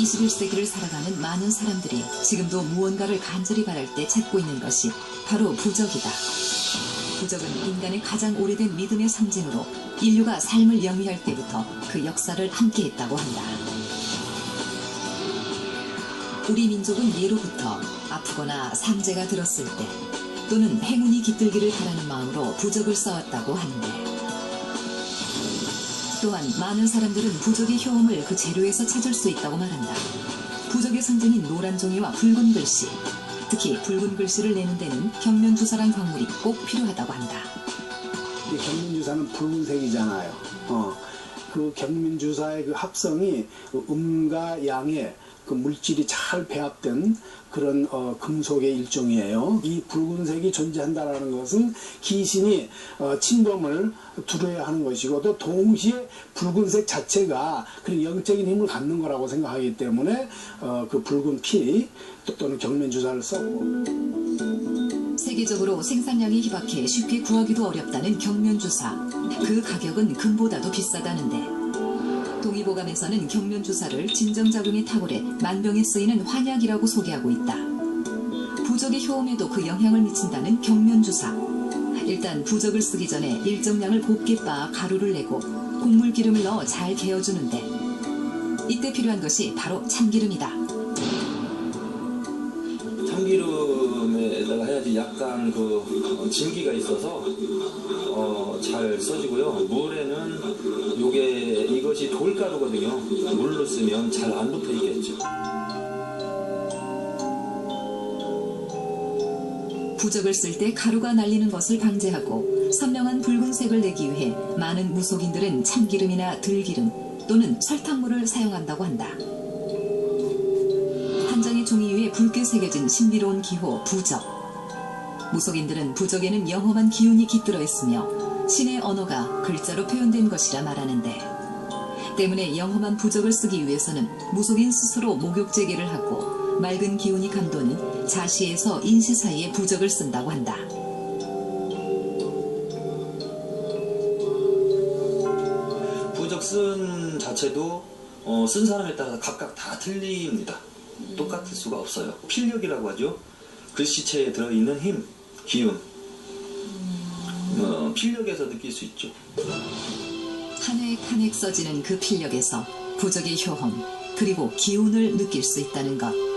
21세기를 살아가는 많은 사람들이 지금도 무언가를 간절히 바랄 때 찾고 있는 것이 바로 부적이다. 부적은 인간의 가장 오래된 믿음의 상징으로 인류가 삶을 영위할 때부터 그 역사를 함께했다고 한다. 우리 민족은 예로부터 아프거나 상제가 들었을 때 또는 행운이 깃들기를 바라는 마음으로 부적을 써왔다고 하는데 또한 많은 사람들은 부적의 효험을 그 재료에서 찾을 수 있다고 말한다. 부적의 상징인 노란 종이와 붉은 글씨, 특히 붉은 글씨를 내는 데는 경면주사란 광물이 꼭 필요하다고 한다. 이 경민주사는 붉은색이잖아요. 어, 그 경민주사의 그 합성이 그 음과 양의 그 물질이 잘 배합된 그런 어, 금속의 일종이에요. 이 붉은색이 존재한다라는 것은 귀신이 어, 침범을 두려야 하는 것이고 또 동시에 붉은색 자체가 그런 영적인 힘을 갖는 거라고 생각하기 때문에 어, 그 붉은 피 또- 또는 경면주사를 썼고 세계적으로 생산량이 희박해 쉽게 구하기도 어렵다는 경면주사. 그 가격은 금보다도 비싸다는데. 동의보감에서는 경면주사를 진정작용이 탁월해 만병에 쓰이는 환약이라고 소개하고 있다. 부적의 효험에도 그 영향을 미친다는 경면주사. 일단 부적을 쓰기 전에 일정량을 곱게 빻아 가루를 내고 곡물 기름을 넣어 잘 개어주는데 이때 필요한 것이 바로 참기름이다. 참기름에다가 해야지 약간 그 어, 진기가 있어서 어, 잘 써지고요. 물에는 요게 이것이 돌가루거든요. 물로 쓰면 잘 안 붙어 있겠죠. 부적을 쓸 때 가루가 날리는 것을 방지하고 선명한 붉은색을 내기 위해 많은 무속인들은 참기름이나 들기름 또는 설탕물을 사용한다고 한다. 한 장의 종이 위에 붉게 새겨진 신비로운 기호 부적. 무속인들은 부적에는 영험한 기운이 깃들어 있으며 신의 언어가 글자로 표현된 것이라 말하는데 때문에 영험한 부적을 쓰기 위해서는 무속인 스스로 목욕제계를 하고 맑은 기운이 감도는 자시에서 인시 사이에 부적을 쓴다고 한다. 부적 쓴 자체도 어, 쓴 사람에 따라서 각각 다 틀립니다. 똑같을 수가 없어요. 필력이라고 하죠. 글씨체에 들어있는 힘, 기운. 어, 필력에서 느낄 수 있죠. 한획한획 써지는 그 필력에서 부적의 효험 그리고 기운을 느낄 수 있다는 것.